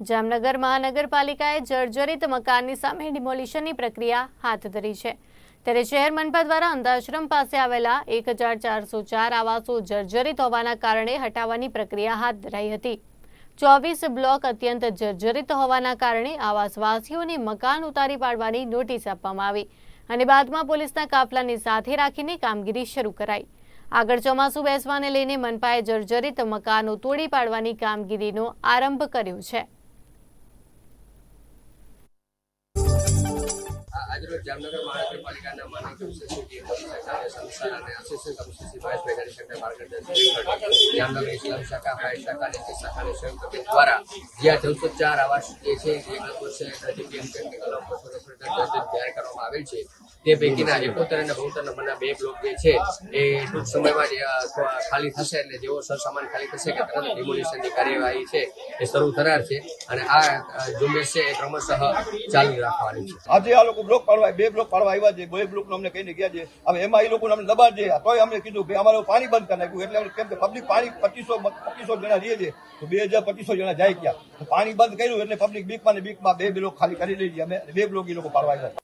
જામનગર મહાનગરપાલિકાએ જર્જરિત મકાનની સામે ડિમોલિશનની પ્રક્રિયા હાથ ધરી છે. ત્યારે શહેર મનપા દ્વારા અંધાશ્રમ પાસે આવેલા એક આવાસો જર્જરિત હોવાના કારણે હટાવવાની પ્રક્રિયા હાથ ધરાઈ હતી. ચોવીસ બ્લોક અત્યંત જર્જરિત હોવાના કારણે આવાસવાસીઓને મકાન ઉતારી પાડવાની નોટિસ આપવામાં આવી અને બાદમાં પોલીસના કાફલાની સાથે રાખીને કામગીરી શરૂ કરાઈ. આગળ ચોમાસું બેસવાને લઈને મનપાએ જર્જરિત મકાનો તોડી પાડવાની કામગીરીનો આરંભ કર્યો છે. જામનગર મહાનગરપાલિકાના માનક અને શાખાની સંયુક્ત તે પૈકીના એકોતેર અને બોતેર નંબરના બે બ્લોક જે છે, એ ટૂંક સમયમાં ખાલી થશે એટલે જેવો સરસામાન ખાલી થશે કે તરત ડિમોલિશનની કાર્યવાહી છે, એ શરૂ થનાર છે. અને આ ઝુંબેશ છે, એ ક્રમશઃ ચાલુ રાખવાની છે. આજે આ લોકો બ્લોક પાડવા, બે બ્લોક પાડવા આવ્યા છે બે બ્લોક અમને કહીને ગયા છે. હવે એમાં એ લોકોને અમને દબાણ છે. તોય અમને કીધું કે અમારે પાણી બંધ કરી નાખ્યું. એટલે કેમ કે પબ્લિક પાણી પચીસો પચીસો જણા રહીએ છે. તો બે હજાર પચીસો જણા જાય ગયા પાણી બંધ કર્યું એટલે પબ્લિક બીકમાં ને બીકમાં બે બ્લોક ખાલી કરી લઈ અમે બે બ્લોક એ લોકો પાડવા આવ્યા